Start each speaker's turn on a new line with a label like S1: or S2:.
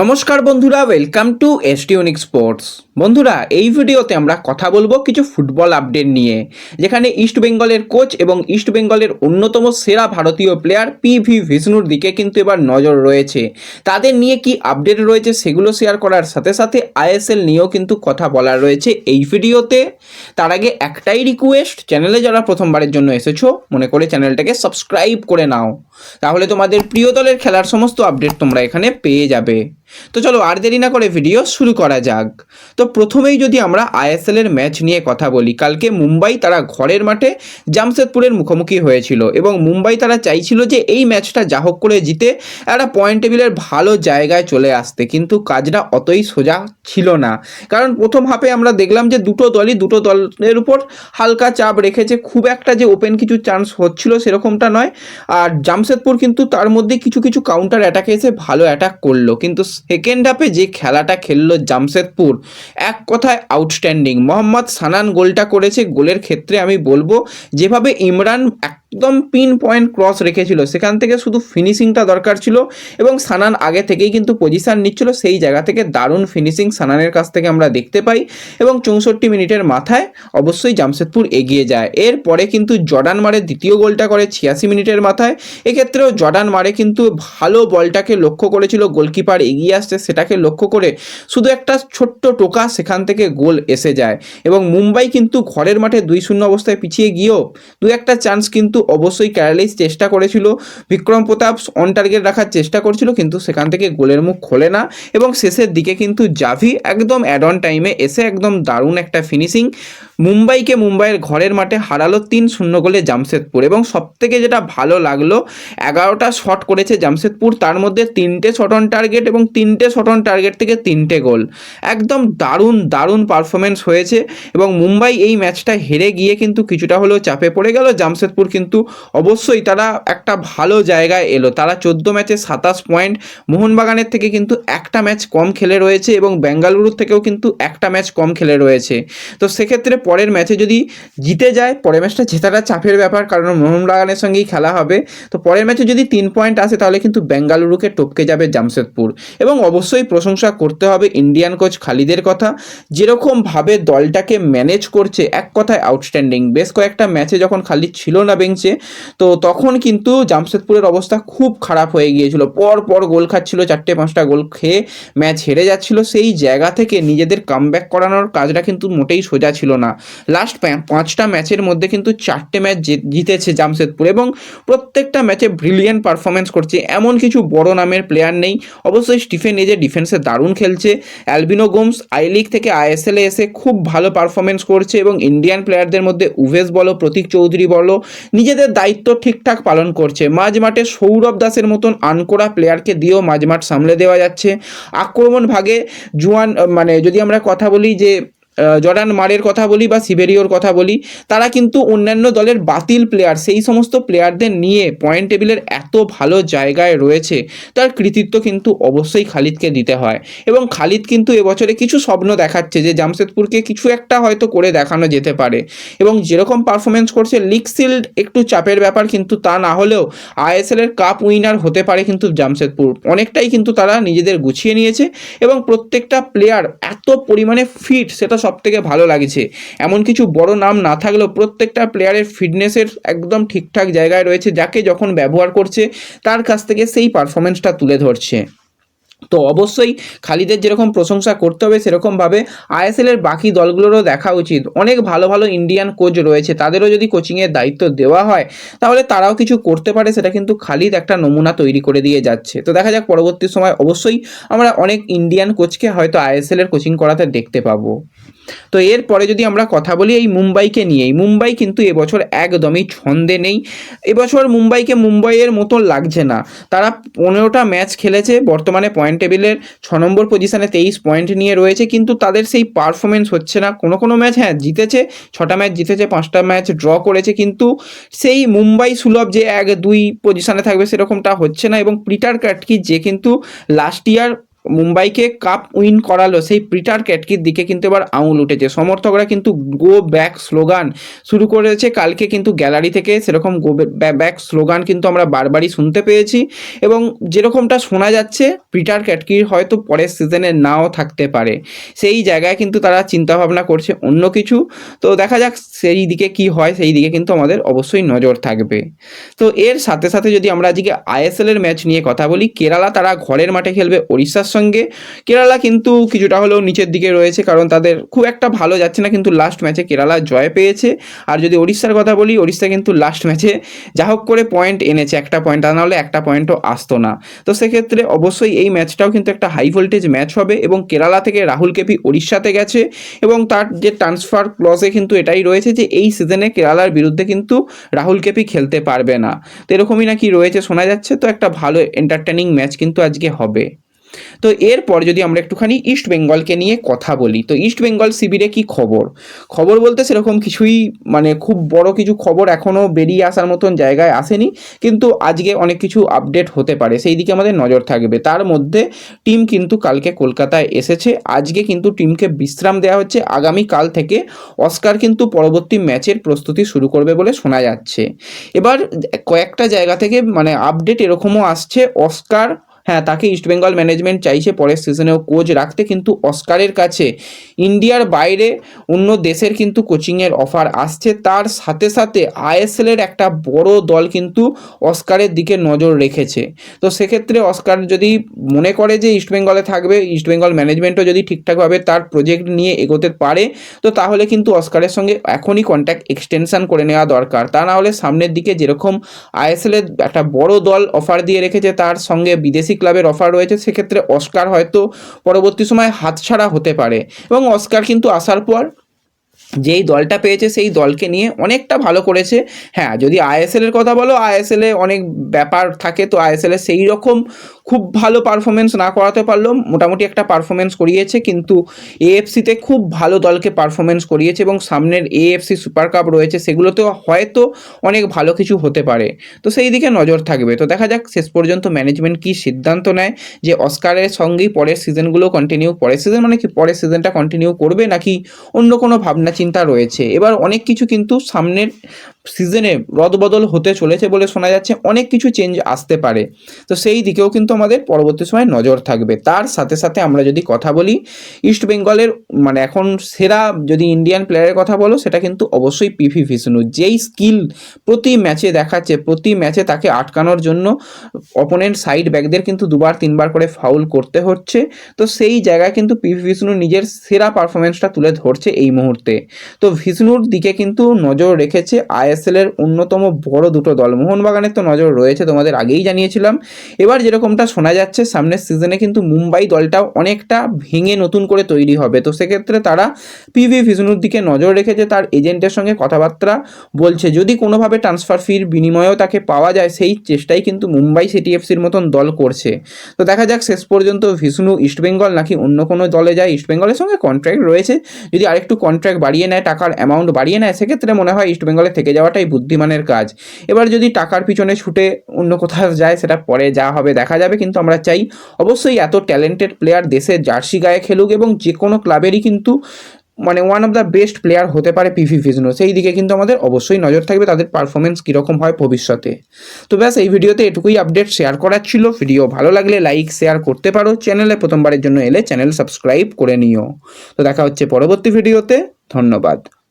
S1: নমস্কার বন্ধুরা welcome to এসটিউনিক sports বন্ধুরা, এই ভিডিওতে আমরা কথা বলব কিছু ফুটবল আপডেট নিয়ে, যেখানে ইস্ট বেঙ্গলের কোচ এবং ইস্ট বেঙ্গলের অন্যতম সেরা ভারতীয় প্লেয়ার পি ভি ভিষ্ণুর দিকে কিন্তু এবার নজর রয়েছে। তাদের নিয়ে কি আপডেট রয়েছে সেগুলো শেয়ার করার সাথে সাথে আইএসএল নিয়েও কিন্তু কথা বলার রয়েছে এই ভিডিওতে। তার আগে একটাই রিকোয়েস্ট চ্যানেলে যারা প্রথমবারের জন্য এসেছ, মনে করে চ্যানেলটাকে সাবস্ক্রাইব করে নাও। তাহলে তোমাদের প্রিয় দলের খেলার সমস্ত আপডেট তোমরা এখানে পেয়ে যাবে। তো চলো আর দেরি না করে ভিডিও শুরু করা যাক। তো প্রথমেই যদি আমরা আইএসএল এর ম্যাচ নিয়ে কথা বলি, কালকে মুম্বাই তারা ঘরের মাঠে জামশেদপুরের মুখোমুখি হয়েছিল এবং মুম্বাই তারা চাইছিল যে এই ম্যাচটা যা হোক করে জিতে একটা পয়েন্ট টেবিলের ভালো জায়গায় চলে আসতে, কিন্তু কাজটা অতই সোজা ছিল না। কারণ প্রথম হাফে আমরা দেখলাম যে দুটো দলই দুটো দলের উপর হালকা চাপ রেখেছে, খুব একটা যে ওপেন কিছু চান্স হচ্ছিল সেরকমটা নয়। আর জামশেদপুর কিন্তু তার মধ্যে কিছু কিছু কাউন্টার অ্যাটাকে এসে ভালো অ্যাটাক করল, কিন্তু সেকেন্ড হাফে যে খেলাটা খেললো জামশেদপুর, এক কথায় আউটস্ট্যান্ডিং মোহাম্মদ সানান গোলটা করেছে, গোলের ক্ষেত্রে আমি বলব, যেভাবে ইমরান একদম পিন পয়েন্ট ক্রস রেখেছিল। সেখান থেকে শুধু ফিনিশিংটা দরকার ছিল এবং সানান আগে থেকেই কিন্তু পজিশান নিচ্ছিল। সেই জায়গা থেকে দারুণ ফিনিশিং সানানের কাছ থেকে আমরা দেখতে পাই এবং চৌষট্টি মিনিটের মাথায় অবশ্যই জামশেদপুর এগিয়ে যায়। এরপরে কিন্তু জর্ডান মারে দ্বিতীয় গোলটা করে ছিয়াশি মিনিটের মাথায়। এক্ষেত্রেও জর্ডান মারে কিন্তু ভালো বলটাকে লক্ষ্য করেছিল, গোলকিপার এগিয়ে আসছে, সেটাকে লক্ষ্য করে শুধু একটা ছোট্ট টোকা সেখান থেকে গোল এসে যায়। এবং মুম্বাই কিন্তু ঘরের মাঠে দুই শূন্য অবস্থায় পিছিয়ে গিয়েও দু একটা চান্স কিন্তু অবশ্যই ক্যারালাইজ চেষ্টা করেছিল। বিক্রম প্রতাপ অন টার্গেট রাখার চেষ্টা করেছিল, কিন্তু সেখান থেকে গোলের মুখ খোলে না। এবং শেষের দিকে কিন্তু জাভি একদম অ্যাড অন টাইমে এসে একদম দারুণ একটা ফিনিশিং মুম্বাইকে মুম্বাইয়ের ঘরের মাঠে হারালো তিন শূন্য গোলে জামশেদপুর। এবং সবথেকে যেটা ভালো লাগল, এগারোটা শট করেছে জামশেদপুর, তার মধ্যে তিনটে শট অন টার্গেট এবং তিনটে শট অন টার্গেট থেকে তিনটে গোল। একদম দারুণ দারুণ পারফরমেন্স হয়েছে। এবং মুম্বাই এই ম্যাচটা হেরে গিয়ে কিন্তু কিছুটা হলেও চাপে পড়ে গেল। জামশেদপুর কিন্তু অবশ্যই তারা একটা ভালো জায়গায় এলো। তারা চোদ্দ ম্যাচে সাতাশ পয়েন্ট, মোহনবাগানের থেকে কিন্তু একটা ম্যাচ কম খেলে রয়েছে এবং বেঙ্গালুরুর থেকেও কিন্তু একটা ম্যাচ কম খেলে রয়েছে। তো সেক্ষেত্রে পরের ম্যাচে যদি জিতে যায়, পরের ম্যাচটা জেতাটা চাপের ব্যাপার কারণ মোহনবাগানের সঙ্গেই খেলা হবে। তো পরের ম্যাচে যদি তিন পয়েন্ট আসে, তাহলে কিন্তু বেঙ্গালুরুকে টপকে যাবে জামশেদপুর। এবং অবশ্যই প্রশংসা করতে হবে ইন্ডিয়ান কোচ খালিদের কথা। যেরকমভাবে দলটাকে ম্যানেজ করছে, এক কথায় আউটস্ট্যান্ডিং। বেশ কয়েকটা ম্যাচে যখন খালিদ ছিল না বেঞ্চে তো তখন কিন্তু জামশেদপুরের অবস্থা খুব খারাপ হয়ে গিয়েছিল। পর পর গোল খাচ্ছিল, চারটে পাঁচটা গোল খেয়ে ম্যাচ হেরে যাচ্ছিল। সেই জায়গা থেকে নিজেদের কামব্যাক করানোর কাজটা কিন্তু মোটেই সোজা ছিল না। লাস্ট পাঁচটা ম্যাচের মধ্যে কিন্তু চারটে ম্যাচ জিতেছে জামশেদপুর এবং প্রত্যেকটা ম্যাচে ব্রিলিয়ান্ট পারফরমেন্স করছে। এমন কিছু বড় নামের প্লেয়ার নেই। অবশ্যই স্টিফেন এজে ডিফেন্সে দারুণ খেলছে। অ্যালবিনো গোমস আই লিগ থেকে আইএসএল এসে খুব ভালো পারফরমেন্স করছে এবং ইন্ডিয়ান প্লেয়ারদের মধ্যে উভেশ বলো, প্রতীক চৌধুরী বলো নিজেদের দায়িত্ব ঠিকঠাক পালন করছে। মাঝমাঠে সৌরভ দাসের মতন আনকোড়া প্লেয়ারকে দিয়েও মাঝমাঠ সামলে দেওয়া যাচ্ছে। আক্রমণ ভাগে জুয়ান মানে যদি আমরা কথা বলি যে জর্ডান মারের কথা বলি বা সিবেরিওর কথা বলি, তারা কিন্তু অন্যান্য দলের বাতিল প্লেয়ার সেই সমস্ত প্লেয়ারদের নিয়ে পয়েন্ট টেবিলের এত ভালো জায়গায় রয়েছে, তার কৃতিত্ব কিন্তু অবশ্যই খালিদকে দিতে হয়। এবং খালিদ কিন্তু এবছরে কিছু স্বপ্ন দেখাচ্ছে যে জামশেদপুরকে কিছু একটা হয়তো করে দেখানো যেতে পারে। এবং যেরকম পারফরমেন্স করছে লিগ একটু চাপের ব্যাপার, কিন্তু তা না হলেও আইএসএল এর কাপ উইনার হতে পারে কিন্তু জামশেদপুর। অনেকটাই কিন্তু তারা নিজেদের গুছিয়ে নিয়েছে এবং প্রত্যেকটা প্লেয়ার এত পরিমাণে ফিট সেটা সব থেকে ভালো লাগছে। এমন কিছু বড় নাম না থাকলেও প্রত্যেকটা প্লেয়ারের ফিটনেসের একদম ঠিকঠাক জায়গায় রয়েছে, যাকে যখন ব্যবহার করছে, তার কাছ থেকে সেই পারফরমেন্সটা তুলে ধরছে। তো অবশ্যই খালিদের যেরকম প্রশংসা করতে হবে, সেরকমভাবে আইএসএলের বাকি দলগুলোরও দেখা উচিত। অনেক ভালো ভালো ইন্ডিয়ান কোচ রয়েছে, তাদেরও যদি কোচিংয়ের দায়িত্ব দেওয়া হয়, তাহলে তারাও কিছু করতে পারে, সেটা কিন্তু খালিদ একটা নমুনা তৈরি করে দিয়ে যাচ্ছে। তো দেখা যাক পরবর্তী সময় অবশ্যই আমরা অনেক ইন্ডিয়ান কোচকে হয়তো আইএসএলের কোচিং করাতে দেখতে পাবো। তো এরপরে যদি আমরা কথা বলি এই মুম্বাইকে নিয়ে মুম্বাই কিন্তু এবছর একদমই ছন্দে নেই। এবছর মুম্বাইকে মুম্বাইয়ের মতো লাগছে না। তারা পনেরোটা ম্যাচ খেলেছে, বর্তমানে পয়েন্ট টেবিলের ছ নম্বর পজিশনে তেইশ পয়েন্ট নিয়ে রয়েছে, কিন্তু তাদের সেই পারফরমেন্স হচ্ছে না। কোনো কোনো ম্যাচ হ্যাঁ জিতেছে, ছটা ম্যাচ জিতেছে, পাঁচটা ম্যাচ ড্র করেছে, কিন্তু সেই মুম্বাই সুলভ যে এক দুই পজিশনে থাকবে, সেরকমটা হচ্ছে না। এবং পিটার কাটকি যে কিন্তু লাস্ট ইয়ার মুম্বাইকে কাপ উইন করালো সেই পিটার ক্যাটকির দিকে কিন্তু এবার আঙুল উঠেছে। সমর্থকরা কিন্তু গো ব্যাক স্লোগান শুরু করেছে। কালকে কিন্তু গ্যালারি থেকে সেরকম গো ব্যাক স্লোগান কিন্তু আমরা বারবারই শুনতে পেয়েছি এবং যেরকমটা শোনা যাচ্ছে, পিটার ক্যাটকির হয়তো পরের সিজনে নাও থাকতে পারে। সেই জায়গায় কিন্তু তারা চিন্তাভাবনা করছে অন্য কিছু। তো দেখা যাক সেই দিকে কি হয়, সেই দিকে কিন্তু আমাদের অবশ্যই নজর থাকবে। তো এর সাথে সাথে যদি আমরা আজকে আইএসএল এর ম্যাচ নিয়ে কথা বলি, কেরালা তারা ঘরের মাঠে খেলবে ওড়িশার সঙ্গে। কেরালা কিন্তু কিছুটা হলেও নিচের দিকে রয়েছে, কারণ তাদের খুব একটা ভালো যাচ্ছে না, কিন্তু লাস্ট ম্যাচে কেরালা জয় পেয়েছে। আর যদি ওড়িশার কথা বলি, ওড়িশা কিন্তু লাস্ট ম্যাচে যা হোক করে পয়েন্ট এনেছে, একটা পয়েন্ট আনা হলে একটা পয়েন্টও আসতো না। তো সেক্ষেত্রে অবশ্যই এই ম্যাচটাও কিন্তু একটা হাই ভোল্টেজ ম্যাচ হবে এবং কেরালা থেকে রাহুল কেপি ওড়িশাতে গেছে এবং তার যে ট্রান্সফার ক্লজে কিন্তু এটাই রয়েছে যে এই সিজনে কেরালার বিরুদ্ধে কিন্তু রাহুল কেপি খেলতে পারবে না। তো এরকমই নাকি রয়েছে, শোনা যাচ্ছে, তো একটা ভালো এন্টারটেনিং ম্যাচ কিন্তু আজকে হবে। তো এরপর যদি আমরা একটুখানি ইস্ট বেঙ্গলকে নিয়ে কথা বলি, তো ইস্ট বেঙ্গল শিবিরে কি খবর? খবর বলতে সেরকম কিছুই মানে খুব বড় কিছু খবর এখনও বেরিয়ে আসার মতন জায়গায় আসেনি, কিন্তু আজকে অনেক কিছু আপডেট হতে পারে, সেই দিকে আমাদের নজর থাকবে। তার মধ্যে টিম কিন্তু কালকে কলকাতায় এসেছে, আজকে কিন্তু টিমকে বিশ্রাম দেওয়া হচ্ছে, আগামী কাল থেকে অস্কার কিন্তু পরবর্তী ম্যাচের প্রস্তুতি শুরু করবে বলে শোনা যাচ্ছে। এবার কয়েকটা জায়গা থেকে মানে আপডেট এরকমও আসছে অস্কার হ্যাঁ তাকে ইস্টবেঙ্গল ম্যানেজমেন্ট চাইছে পরের সিজনেও কোচ রাখতে কিন্তু অস্কারের কাছে। ইন্ডিয়ার বাইরে অন্য দেশের কিন্তু কোচিংয়ের অফার আসছে। তার সাথে সাথে আইএসএলের একটা বড় দল কিন্তু অস্কারের দিকে নজর রেখেছে। তো সেক্ষেত্রে অস্কার যদি মনে করে যে ইস্টবেঙ্গলে থাকবে ইস্টবেঙ্গল ম্যানেজমেন্টও যদি ঠিকঠাকভাবে তার প্রজেক্ট নিয়ে এগোতে পারে, তো তাহলে কিন্তু অস্কারের সঙ্গে এখনই কন্ট্যাক্ট এক্সটেনশন করে নেওয়া দরকার। তা না হলে সামনের দিকে যেরকম আইএসএলের একটা বড় দল অফার দিয়ে রেখেছে, তার সঙ্গে বিদেশি ক্লাবের অফার রয়েছে, সেক্ষেত্রে অস্কার হয়তো পরবর্তী সময় হাতছাড়া হতে পারে। এবং অস্কার কিন্তু আসার পর যেই দলটা পেয়েছে সেই দলকে নিয়ে অনেকটা ভালো করেছে। হ্যাঁ যদি আইএসএল এর কথা বলো, আইএসএল এ অনেক ব্যাপার থাকে, তো আইএসএল এ সেই রকম খুব ভালো পারফরমেন্স না করাতে পারলেও মোটামুটি একটা পারফরমেন্স করিয়েছে। কিন্তু এএফসিতে খুব ভালো দলকে পারফরমেন্স করিয়েছে এবং সামনের এএফসি সুপার কাপ রয়েছে, সেগুলোতেও হয়তো অনেক ভালো কিছু হতে পারে। তো সেই দিকে নজর থাকবে। তো দেখা যাক শেষ পর্যন্ত ম্যানেজমেন্ট কি সিদ্ধান্ত নেয় যে অস্কারের সঙ্গেই পরের সিজনগুলো কন্টিনিউ পরের সিজন মানে কি পরের সিজনটা কন্টিনিউ করবে নাকি অন্য কোনো ভাবনা চিন্তা রয়েছে। এবার অনেক কিছু কিন্তু সামনের সিজনে রদবদল হতে চলেছে বলে শোনা যাচ্ছে, অনেক কিছু চেঞ্জ আসতে পারে। তো সেই দিকেও কিন্তু আমাদের পরবর্তী সময় নজর থাকবে। তার সাথে সাথে আমরা যদি কথা বলি ইস্ট বেঙ্গলের মানে এখন সেরা যদি ইন্ডিয়ান প্লেয়ারের কথা বলো, সেটা কিন্তু অবশ্যই পিভি ভিষ্ণু যেই স্কিল প্রতি ম্যাচে দেখাচ্ছে, প্রতি ম্যাচে তাকে আটকানোর জন্য অপোনেন্ট সাইড ব্যাকদের কিন্তু দুবার, তিনবার করে ফাউল করতে হচ্ছে। তো সেই জায়গায় কিন্তু পিভি ভিষ্ণু নিজের সেরা পারফরমেন্সটা তুলে ধরছে এই মুহূর্তে। তো ভিষ্ণুর দিকে কিন্তু নজর রেখেছে আইএসএল এর অন্যতম বড় দুটো দল। মোহনবাগানের তো নজর রয়েছে, তোমাদের আগেই জানিয়েছিলাম। এবার যেরকমটা শোনা যাচ্ছে, সামনের সিজনে কিন্তু মুম্বাই দলটাও অনেকটা ভেঙে নতুন করে তৈরি হবে। তো সেক্ষেত্রে তারা পিভি ভিষ্ণুর দিকে নজর রেখেছে, তার এজেন্টের সঙ্গে কথাবার্তা বলছে। যদি কোনোভাবে ট্রান্সফার ফির বিনিময়েও তাকে পাওয়া যায়, সেই চেষ্টাই কিন্তু মুম্বাই সিটি এফসির মতন দল করছে। তো দেখা যাক, শেষ পর্যন্ত ভিষ্ণু ইস্টবেঙ্গল নাকি অন্য কোনো দলে যায়। ইস্টবেঙ্গলের সঙ্গে কন্ট্রাক্ট রয়েছে। যদি আরেকটু কন্ট্রাক্ট বাড়িয়ে নেয়, টাকার অ্যামাউন্ট বাড়িয়ে নেয়, সেক্ষেত্রে মনে হয় ইস্টবেঙ্গলে থেকে যাওয়াটাই বুদ্ধিমানের কাজ। এবার যদি টাকার পিছনে ছুটে অন্য কোথাও যায়, সেটা পরে যা হবে দেখা যাবে। কিন্তু আমরা চাই অবশ্যই এত ট্যালেন্টেড প্লেয়ার দেশের জার্সি গায়ে খেলুক এবং যে কোনো ক্লাবেরই কিন্তু মানে one of the best player হতে পারে পিভি ভিজনো সেই দিকে কিন্তু আমাদের অবশ্যই নজর থাকবে তাদের পারফরমেন্স কীরকম হয় ভবিষ্যতে। তো ব্যাস, এই ভিডিওতে এটুকুই আপডেট শেয়ার করার ছিল। ভিডিও ভালো লাগলে লাইক শেয়ার করতে পারো। চ্যানেলে প্রথমবারের জন্য এলে চ্যানেল সাবস্ক্রাইব করে নিও। তো দেখা হচ্ছে পরবর্তী ভিডিওতে। ধন্যবাদ।